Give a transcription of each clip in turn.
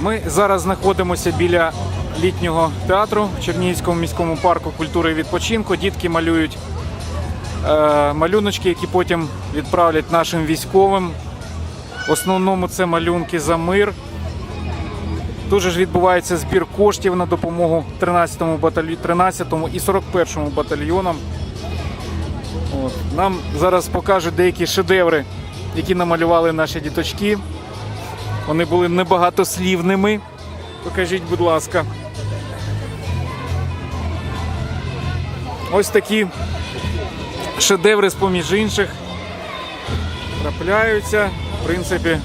Ми зараз знаходимося біля літнього театру в Чернігівському міському парку культури і відпочинку. Дітки малюють е, малюночки, які потім відправлять нашим військовим. В основному це малюнки за мир. Тут ж відбувається збір коштів на допомогу 13-му баталь... 13-му і 41-му батальйонам. От. Нам зараз покажуть деякі шедеври, які намалювали наші діточки. Вони були небагатослівними. Покажіть, будь ласка. Ось такі шедеври з-поміж інших трапляються. В принципі,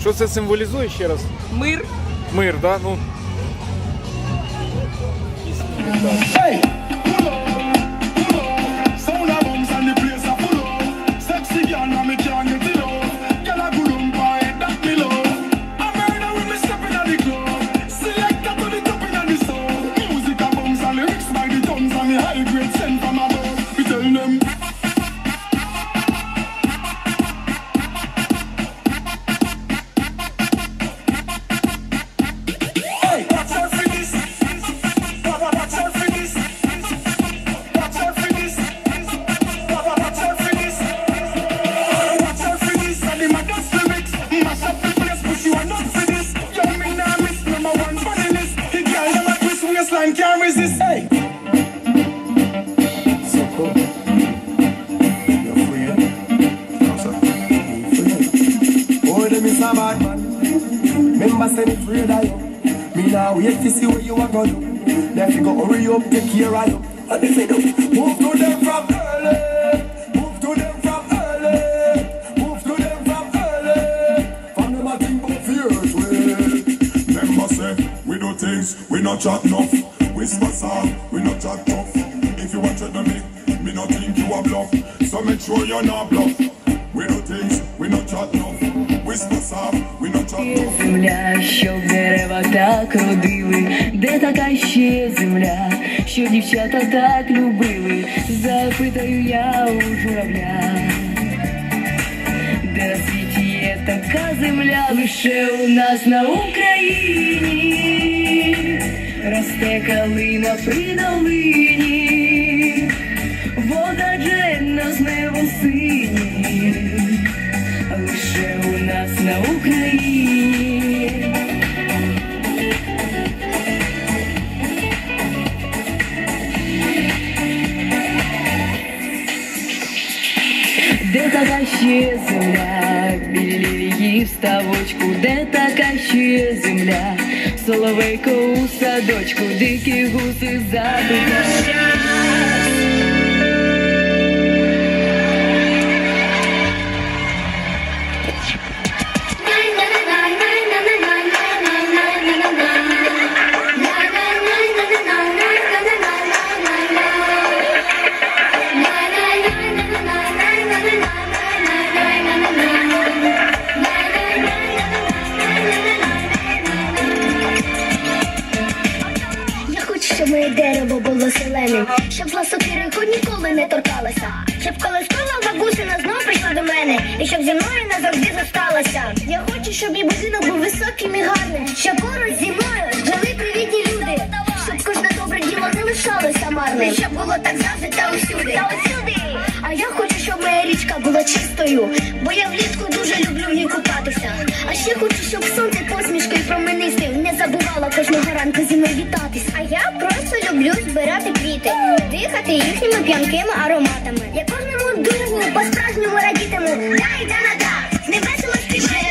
що це символізує ще раз? Мир. Мир, да? Ну, Remember say me afraid of. Me now wait to see what you are gonna do. Then you go hurry up, take care of you. And if you do, move to them from early. Move to them from early. Move to them from early. From them I think about fears way. Remember say we do things we not chat enough. Whisper sound we not chat tough. If you want to me, me not think you a bluff. So make sure you're not bluff. We do things we not chat enough. Земля, щоб дерева так родили, де така ще земля, що дівчата так любили, запитаю я у журавля, де світі є така земля, лише у нас на Україні, росте калина при долині, на Україні. Де така ще земля, білі в ставочку, де така ще земля, соловейко у садочку, дикі гуси запитають. Зеленим, щоб зла сокирику ніколи не торкалася, щоб коли школа бабусина знов прийшла до мене, і щоб зі мною назавжди зосталася. Я хочу, щоб мій будинок був високим і гарним, щоб поруч зі мною жили привітні люди, щоб кожне добре діло не лишалося марним, щоб було так завжди та усюди. Та усюди. А я хочу, щоб моя річка була чистою, бо я влітку дуже люблю в ній купатися. А ще хочу, щоб сонце посмішкою променистив, не забувала кожного ранку зі мною вітатись. А я квіти, піснями, п'янкими ароматами. Я кожному дуже по-справжньому радітиму. Да, і да, на да, не співає.